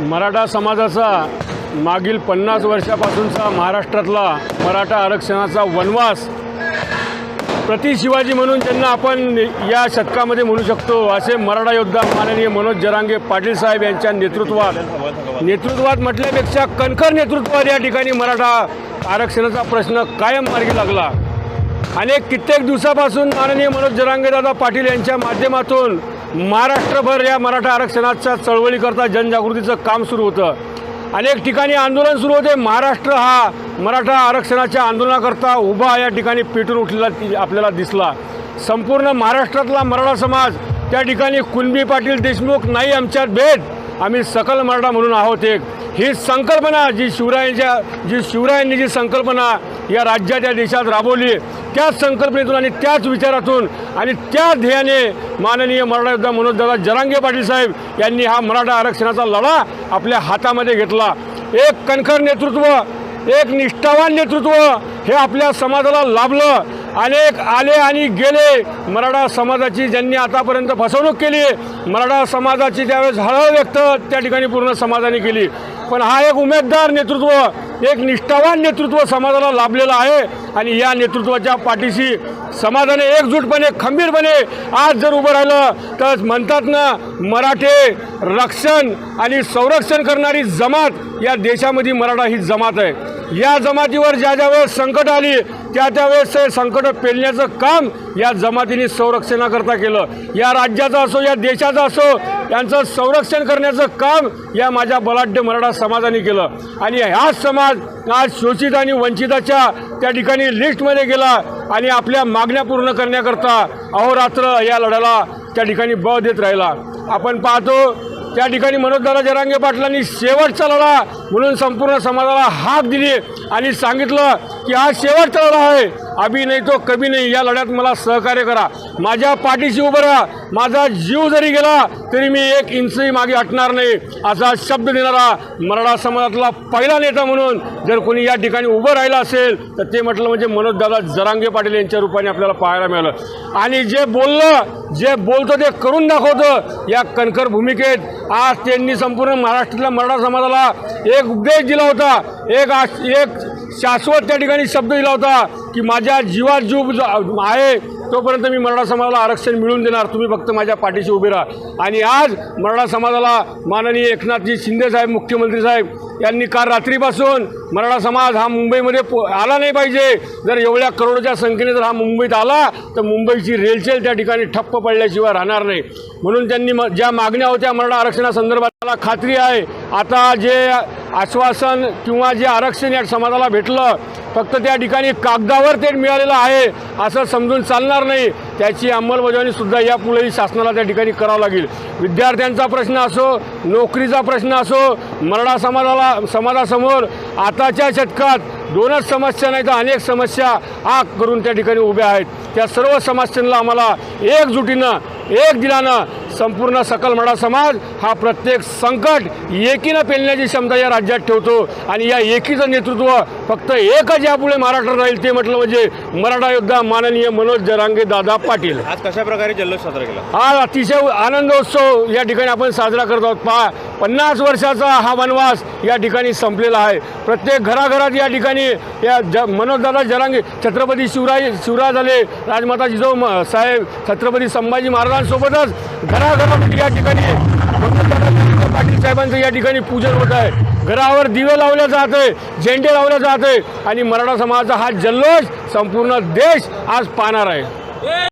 मराठा समाजाचा मागील पन्नास वर्षापासूनचा महाराष्ट्रातला मराठा आरक्षणाचा वनवास प्रति शिवाजी म्हणून ज्यांना आपण या शतकामध्ये म्हणू शकतो असे मराठा योद्धा माननीय मनोज जरांगे पाटील साहेब यांच्या नेतृत्वात. नेतृत्वात म्हटल्यापेक्षा कणखर नेतृत्वात या ठिकाणी मराठा आरक्षणाचा प्रश्न कायम मार्गी लागला. अनेक कित्येक दिवसापासून माननीय मनोज जरांगेदादा पाटील यांच्या माध्यमातून महाराष्ट्रभर या मराठा आरक्षणाच्या चळवळीकरता जनजागृतीचं काम सुरू होतं. अनेक ठिकाणी आंदोलन सुरू होते. महाराष्ट्र हा मराठा आरक्षणाच्या आंदोलनाकरता उभा या ठिकाणी पेटून उठलेला आपल्याला दिसला. संपूर्ण महाराष्ट्रातला मराठा समाज त्या ठिकाणी कुणबी पाटील देशमुख नाही आमच्यात भेद. आम्ही सकल मराठा म्हणून आहोत एक. ही संकल्पना जी शिवरायांच्या जी शिवरायांनी जी संकल्पना या राज्यात या देशात राबवली त्याच संकल्पनेतून आणि त्याच विचारातून आणि त्या ध्येयाने माननीय मराठा योद्धा मनोजदादा जरांगे पाटील साहेब यांनी हा मराठा आरक्षणाचा लढा आपल्या हातामध्ये घेतला. एक कणखर नेतृत्व एक निष्ठावान नेतृत्व हे आपल्या समाजाला लाभलं. अनेक आले आणि गेले. मराठा समाजाची ज्यांनी आतापर्यंत फसवणूक केली मराठा समाजाची त्यावेळेस हळहळ व्यक्त त्या ठिकाणी पूर्ण समाजाने केली. पण हा एक उमेदवार नेतृत्व एक निष्ठावान नेतृत्व समाजाला लाभलेलं आहे आणि या नेतृत्वाच्या पाठीशी समाजाने एकजूटपणे खंबीरपणे आज जर उभं राहिलं तर म्हणतात ना मराठे रक्षण आणि संरक्षण करणारी जमात या देशामध्ये मराठा ही जमात आहे. या जमातीवर ज्या ज्या वेळेस संकट आली त्या त्यावेळेस ते संकट पेलण्याचं काम या जमातीने संरक्षणाकरता केलं. या राज्याचं असो या देशाचं असो त्यांचं संरक्षण करण्याचं काम या माझ्या बलाढ्य मराठा समाजाने केलं. आणि हाच समाज आज शोषित आणि वंचिताच्या त्या ठिकाणी लिस्टमध्ये गेला आणि आपल्या मागण्या पूर्ण करण्याकरता अहोरात्र या लढ्याला त्या ठिकाणी बळ देत राहिला. आपण पाहतो त्या ठिकाणी मनोजदादा जरांगे पाटलांनी शेवटचा लढा म्हणून संपूर्ण समाजाला हाक दिली आणि सांगितलं की हा शेवटचा लढा आहे. अभि नाही तो कमी नाही. या लढ्यात मला सहकार्य करा. माझ्या पाठीशी उभं राहा. माझा जीव जरी गेला तरी मी एक इंचही मागे हटणार नाही. असा शब्द देणारा मराठा समाजातला पहिला नेता म्हणून जर कोणी या ठिकाणी उभं राहिलं असेल तर ते म्हटलं म्हणजे मनोजदादा जरांगे पाटील यांच्या रूपाने आपल्याला पाहायला मिळालं. आणि जे बोललं जे बोलतं ते करून दाखवतं या कणखर भूमिकेत. आज त्यांनी संपूर्ण महाराष्ट्रातल्या मराठा समाजाला एक उपदेश दिला होता. एक आश- एक शाश्वत त्या ठिकाणी शब्द दिला होता. की माझ्या जीवात जीव आहे. तोपर्यंत मी मराठा समाजाला आरक्षण मिळवून देणार. तुम्ही फक्त माझ्या पाठीशी उभे राहा. आणि आज मराठा समाजाला माननीय एकनाथजी शिंदे साहेब मुख्यमंत्री साहेब यांनी काल रात्रीपासून मराठा समाज हा मुंबईमध्ये पो आला नाही पाहिजे. जर एवढ्या करोडच्या संख्येने जर हा मुंबईत आला तर मुंबईची रेलचेल त्या ठिकाणी ठप्प पडल्याशिवाय राहणार नाही. म्हणून त्यांनी म ज्या मागण्या होत्या मराठा आरक्षणासंदर्भात मला खात्री आहे. आता जे आश्वासन किंवा जे आरक्षण या समाजाला भेटलं फक्त त्या ठिकाणी कागदावर ते मिळालेलं आहे असं समजून चालणार नाही त्याची अंमलबजावणी सुद्धा यापुढेही शासनाला त्या ठिकाणी करावं लागेल. विद्यार्थ्यांचा प्रश्न असो नोकरीचा प्रश्न असो मराठा समाजाला समाजासमोर आताच्या शतकात दोनच समस्या नाही तर अनेक समस्या आग करून त्या ठिकाणी उभ्या आहेत. त्या सर्व समस्यांना आम्हाला एकजुटीनं एक दिलानं संपूर्ण सकल मराठा समाज हा प्रत्येक संकट एकीनं पेलण्याची क्षमता या राज्यात ठेवतो. आणि या एकीचं नेतृत्व फक्त एकच यापुढे महाराष्ट्रात राहील ते म्हटलं म्हणजे मराठा योद्धा माननीय मनोज जरांगे दादा पाटील. आज कशा प्रकारे जल्लोष साजरा केला? आज अतिशय आनंदोत्सव या ठिकाणी आपण साजरा करत आहोत. पहा पन्नास वर्षाचा हा वनवास या ठिकाणी संपलेला आहे. प्रत्येक घराघरात या ठिकाणी या ज मनोजदादा जरांगे छत्रपती शिवराय शिवराज झाले राजमाता जिजाऊ साहेब छत्रपती संभाजी महाराजांसोबतच घराघरामध्ये या ठिकाणी पाटील साहेबांचं या ठिकाणी पूजन होत आहे. घरावर दिवे लावले जात आहे झेंडे लावले जात आहे आणि मराठा समाजाचा हा जल्लोष संपूर्ण देश आज पाहणार आहे.